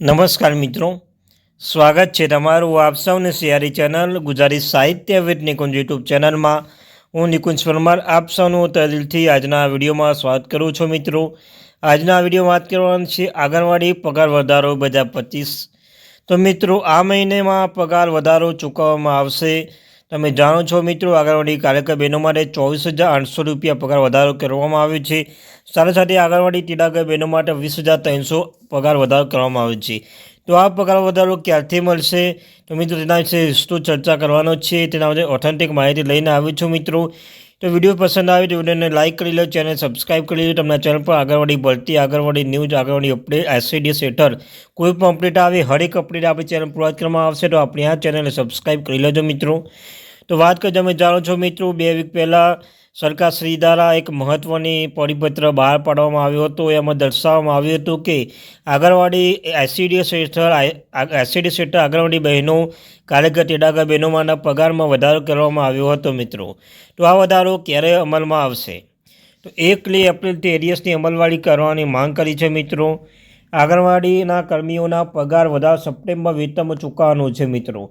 નમસ્કાર મિત્રો. સ્વાગત છે તમારું આપ સૌને સિયારી ચેનલ ગુજરાતી સાહિત્ય વિદ નિકુંજ યુટ્યુબ ચેનલમાં. હું નિકુંજ પરમાર, આપ સૌનું તદિલથી આજના વિડીયોમાં સ્વાગત કરું છું મિત્રો. આજના વીડિયો વાત કરવાની છે આંગણવાડી પગાર વધારો બે પચીસ. તો મિત્રો, આ મહિનેમાં પગાર વધારો ચૂકવવામાં આવશે. તમે જાણો છો મિત્રો, આંગણવાડી કાર્યકર બહેનો માટે ચોવીસ હજાર આઠસો રૂપિયા પગાર વધારો કરવામાં આવ્યો છે. સાથે સાથે આંગણવાડી ટીડાગર બહેનો માટે વીસ હજાર ત્રણસો પગાર વધારો કરવામાં આવ્યો છે. તો આ પગાર વધારો ક્યારથી મળશે? તો મિત્રો, તેના વિશે વિસ્તૃત ચર્ચા કરવાનો છે. તેના માટે ઓથેન્ટિક માહિતી લઈને આવ્યો છું મિત્રો. તો વીડિયો પસંદ આવે તો વિડીયોને લાઇક કરી લો ચેનલ સબસ્ક્રાઇબ કરી લો. તમને ચેનલ પર આંગણવાડી ભરતી, anganwadi news, anganwadi update SCDS હેઠળ કોઈ પણ અપડેટ આવે, હરેક અપડેટ આપણી ચેનલ પ્રોવાઈડ કરવામાં આવશે તો આપણી આ ચેનલને સબસ્ક્રાઇબ કરી લેજો મિત્રો. તો વાત કરી તમે જાણો છો મિત્રો, બે વીક પહેલાં સરકાર શ્રી દ્વારા એક મહત્ત્વની પરિપત્ર બહાર પાડવામાં આવ્યો હતો. એમાં દર્શાવવામાં આવ્યું હતું કે આંગણવાડી એસસીડીએસ હેઠળ એસસીડીએસ હેઠળ આંગણવાડી બહેનો, કાર્યકર તેડાગર બહેનોમાંના પગારમાં વધારો કરવામાં આવ્યો હતો મિત્રો. તો આ વધારો ક્યારે અમલમાં આવશે? તો એકલી એપ્રિલથી એરિયસની અમલવારી કરવાની માંગ કરી છે મિત્રો. આંગણવાડીના કર્મીઓના પગાર વધારો સપ્ટેમ્બર વેતનમાં ચૂકવવાનો છે મિત્રો.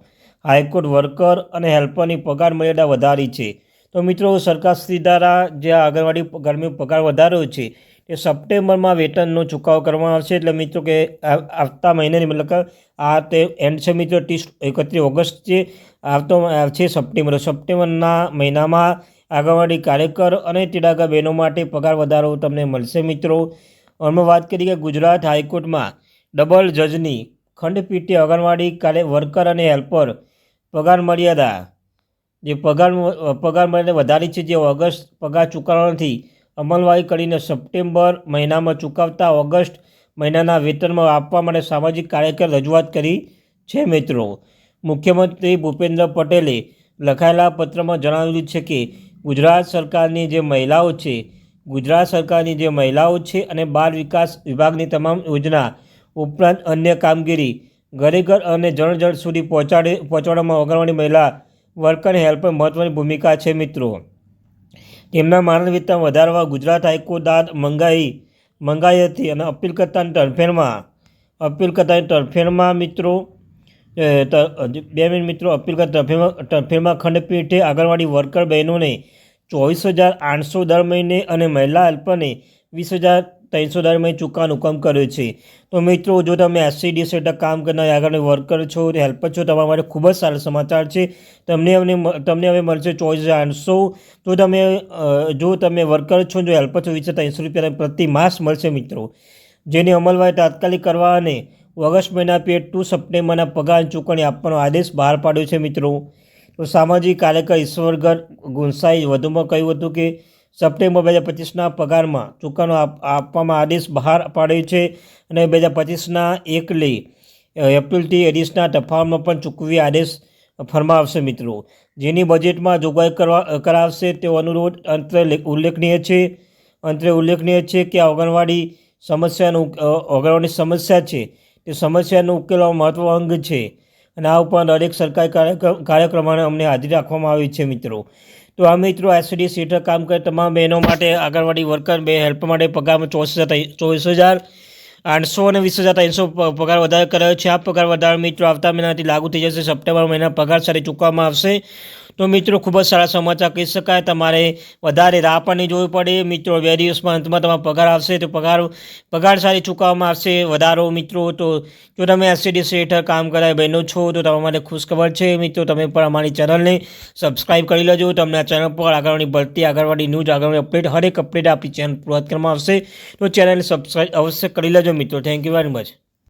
હાઈકોર્ટ વર્કર અને હેલ્પરની પગાર મર્યાદા વધારી છે. તો મિત્રો સરકારશ્રી દ્વારા જે આંગણવાડી કર્મીઓ પગાર વધાર્યો છે, તે સપ્ટેમ્બરમાં વેતનનો ચુકાવો કરવામાં આવશે. એટલે મિત્રો કે આવતા મહિનાની મતલબ આ તે એન્ડ છે મિત્રો, ત્રીસ, એકત્રીસ ઓગસ્ટ છે આવતો છે સપ્ટેમ્બર. સપ્ટેમ્બરના મહિનામાં આંગણવાડી કાર્યકર અને તિડાગા બહેનો માટે પગાર વધારો તમને મળશે મિત્રો. અમે વાત કરીએ કે ગુજરાત હાઈકોર્ટમાં ડબલ જજની ખંડપીઠે આંગણવાડી કાર્ય, વર્કર અને હેલ્પર પગાર મર્યાદા જે પગાર પગાર મર્યાદા વધારી છે જે ઓગસ્ટ પગાર ચૂકવવાથી અમલવારી કરીને સપ્ટેમ્બર મહિનામાં ચૂકવતા ઓગસ્ટ મહિનાના વેતનમાં આપવા માટે સામાજિક કાર્યકર રજૂઆત કરી છે મિત્રો. મુખ્યમંત્રી ભૂપેન્દ્ર પટેલે લખાયેલા પત્રમાં જણાવેલું છે કે ગુજરાત સરકારની જે મહિલાઓ છે, ગુજરાત સરકારની જે મહિલાઓ છે અને બાળ વિકાસ વિભાગની તમામ યોજના ઉપરાંત અન્ય કામગીરી ઘરે ઘર અને જણ સુધી પહોંચાડે પહોંચાડવામાં આંગણવાડી મહિલા વર્કર હેલ્પર મહત્ત્વની ભૂમિકા છે, મિત્રો. તેમના માનદ વેતન વધારવા ગુજરાત હાઈકોર્ટ દાદ મંગાઈ મંગાઈ હતી અને અપીલ કરતાની તરફેણમાં, અપીલ કરતાની તરફેણમાં, મિત્રો બે મિનિટ, મિત્રો, અપીલ કરતા તરફેણમાં તરફેણમાં ખંડપીઠે આંગણવાડી વર્કર બહેનોને ચોવીસ હજાર આઠસો દર મહિને અને મહિલા હેલ્પરને વીસ હજાર ત્રણસો દર મહિને ચૂકવાનું કામ કર્યું છે. તો મિત્રો, જો તમે એસસીડીએસ હેઠળ કામ કરનાર આગળ વર્કર છો હેલ્પર છો તમારા માટે ખૂબ જ સારા સમાચાર છે. તમને હવે તમને હવે મળશે ચોવીસ હજાર આઠસો. તો તમે જો તમે વર્કર છો જો હેલ્પર છો વીસ ત્રણસો રૂપિયા પ્રતિ માસ મળશે મિત્રો. જેની અમલવારી તાત્કાલિક કરવા અને ઓગસ્ટ મહિના પેટ ટુ સપ્ટેમ્બરના પગાર ચૂકવણી આપવાનો આદેશ બહાર પાડ્યો છે મિત્રો. તો સામાજિક કાર્યકર ઈશ્વરગર ગુંસાઈ વધુમાં કહ્યું હતું કે સપ્ટેમ્બર બે હજાર પચીસના પગારમાં ચૂકવણો આપવામાં આદેશ બહાર પાડ્યો છે અને બે હજાર પચીસના એકલી એપ્રિલથી એડિશનલ તફાવતમાં પણ ચૂકવી આદેશ ફરમાવશે મિત્રો. જેની બજેટમાં જોગવાઈ કરવા કરાવશે તેવો અનુરોધ અંતરે ઉલ્લેખનીય છે. અંતરે ઉલ્લેખનીય છે કે આંગણવાડી સમસ્યાનું આંગણવાડી સમસ્યા છે. તે સમસ્યાનો ઉકેલવા મહત્વ અંગ છે અને આ ઉપરાંત દરેક સરકારી કાર્યક્રમોને અમને હાજરી રાખવામાં આવી છે મિત્રો. તો આ મિત્રો એસડી સીટર કામ કરે તમામ બહેનો માટે આંગણવાડી વર્કર, બે હેલ્પ માટે પગારમાં ચોવીસ હજાર ચોવીસ હજાર. આઠસો અને વીસ હજાર ત્રણસો પગાર વધારો કરાયો છે. આ પગાર વધારો મિત્રો આવતા મહિનાથી લાગુ થઈ જશે. સપ્ટેમ્બર મહિના પગાર સાથે ચૂકવવામાં આવશે. તો મિત્રો, ખૂબ જ સારા સમાચાર કહી શકાય. તમારે વધારે રાહ પણ નહીં જોવી પડે. મિત્રો દિવસમાં અંતમાં તમારો પગાર આવશે. તો પગાર પગાર સારી ચૂકવવામાં આવશે. વધારો, મિત્રો, તો જો તમે એસસીડીસી હેઠળ કામ કરાય બહેનો છો, તો તમારા માટે ખુશખબર છે. મિત્રો, તમે પણ અમારી ચેનલને સબસ્ક્રાઈબ કરી લેજો. તમને આ ચેનલ પર આગળની ભરતી આગળવાળી ન્યૂઝ, આગળની અપડેટ, હરેક અપડેટ આપણી ચેનલ પૂર્વત કરવામાં આવશે. તો ચેનલને સબસ્ક્રાઈબ અવશ્ય કરી લેજો, મિત્રો. Thank you very much